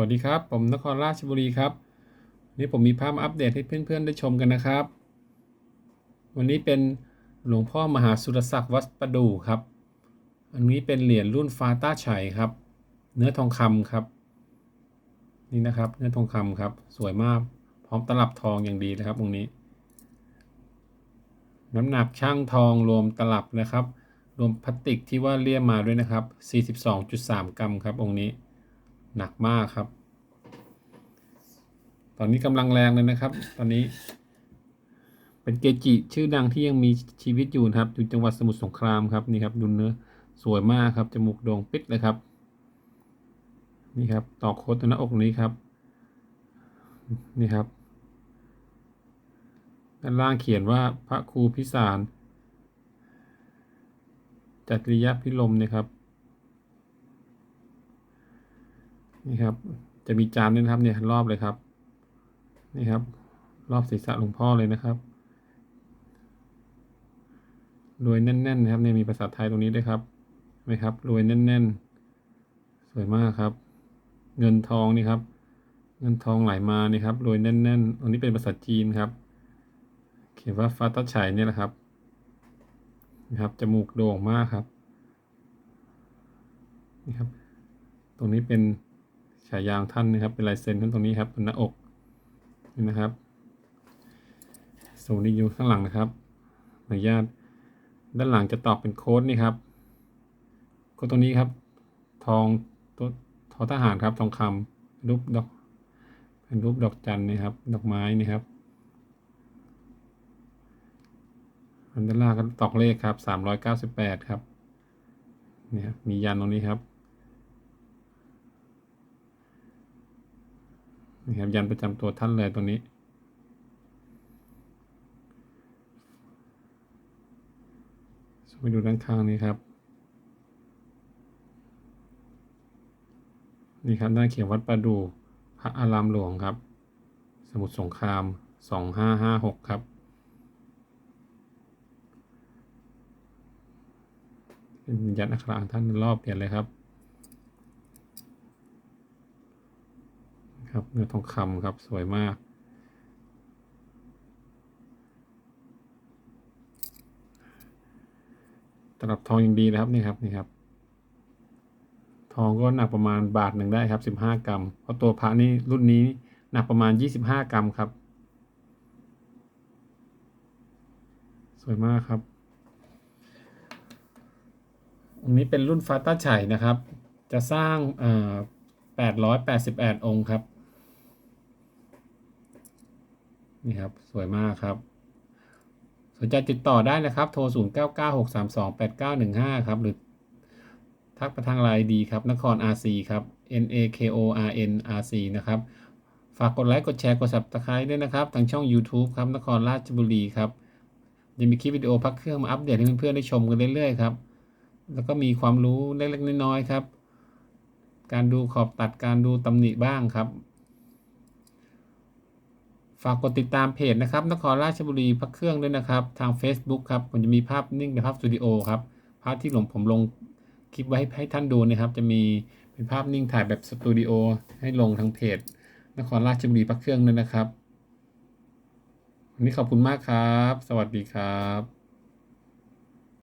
วัสดีครับ ผมนครราชบุรีครับวันนี้ผมมีภาพอัปเดตให้เพื่อนๆได้ชมกันนะครับ วันนี้เป็นหลวงพ่อมหาสุรศักดิ์วัดประดู่ครับ อันนี้เป็นเหรียญรุ่นฟาต้าไฉครับ เนื้อทองคำครับ นี่นะครับ เนื้อทองคำครับ สวยมาก พร้อมตลับทองอย่างดีนะครับตรงนี้ น้ำหนักช่างทองรวมตลับนะครับ รวมพลาสติกที่ว่าเลี่ยมมาด้วยนะครับ 42.3 กรัมครับองค์นี้ หนักมากครับ ตอนนี้กำลังแรงเลยนะครับ ตอนนี้ เป็นเกจิชื่อดังที่ยังมีชีวิตอยู่ครับอยู่จังหวัดสมุทรสงครามครับนี่ครับดูเนื้อสวยมากครับจมูกโด่งปิดเลยครับ นี่ครับต่อโคตรหน้าอกนี้ครับ นี่ครับด้านล่างเขียนว่าพระครูพิสารจัตริยพิลมเนี่ยครับ นี่ครับ จะมีจานด้วยนะครับเนี่ยรอบเลยครับ นี่ครับ รอบศีรษะหลวงพ่อเลยนะครับรวยแน่นๆนะครับเนี่ยมีภาษาไทยตรงนี้ด้วยครับไหมครับรวยแน่น ๆ สวยมากครับ เงินทองนี่ครับ เงินทองไหลมานี่ครับรวยแน่นๆอันนี้เป็นภาษาจีนครับ เขียนว่าฟาตัชัยเนี่ยแหละครับนะครับจมูกโด่งมากครับนี่ครับ ตรงนี้เป็น ฉายาของท่านนะครับ เป็นลายเซ็นท่านตรงนี้ครับบนหน้าอกนี่นะครับส่วนนี้อยู่ข้างหลังนะครับอนุญาตด้านหลังจะตอบเป็นโค้ดนี่ครับโค้ดตรงนี้ครับ ทองตัวทอทหารครับทองคำรูปดอกเป็นรูปดอกจันนี่ครับ ดอกไม้นี่ครับอันด้านล่างก็ตอกเลขครับสามร้อยเก้าสิบแปดครับนี่ครับมียันตรงนี้ครับ นี่ครับยันประจำตัวท่านเลยตัวนี้ ไปดูด้านข้างนี้ครับ นี่ครับด้านเขียนวัดประดู่พระอารามหลวงครับ สมุทรสงครามสองห้าห้าหกครับเป็นยันอักขระท่านรอบเปลี่ยนเลยครับ ครับเนื้อทองคำครับสวยมากตลับทองอยังดีนะครับนี่ครับนี่ครับ ทองก็หนักประมาณบาทหนึ่งได้ครับสิบห้ากรัมเพราะตัวพระนี่รุ่นนี้หนักประมาณยี่สิบห้ากรัมครับ สวยมากครับอันนี้เป็นรุ่นฟาต้าไฉนะครับ จะสร้างแปดร้อยแปดสิบแปดองค์ครับ นี่ครับ สวยมากครับ สนใจติดต่อได้นะครับ โทร 0 9 9 6 3 2 8 9 1 5 ครับ หรือทักไปทางไลน์ดีครับ นคร RC ครับ N A K O R N R C นะครับ ฝากกดไลค์ กดแชร์ กด subscribe ด้วยนะครับ ทางช่อง YouTube ครับ นครราชบุรีครับยังมีคลิปวิดีโอพักเครื่องมาอัปเดตให้เพื่อนๆได้ชมกันเรื่อยๆครับ แล้วก็มีความรู้เล็กๆน้อยๆครับ การดูขอบตัดการดูตำหนิบ้างครับ ฝากกดติดตามเพจนะครับนครราชบุรีพักเครื่องด้วยนะครับ ทาง Facebook ครับผมจะมีภาพนิ่งในภาพสตูดิโอครับภาพที่หลวงผมลงคลิปไว้ให้ให้ท่านดูนะครับ จะมีเป็นภาพนิ่งถ่ายแบบสตูดิโอให้ลงทางเพจ นครราชบุรีพักเครื่องด้วยนะครับวันนี้ขอบคุณมากครับ สวัสดีครับ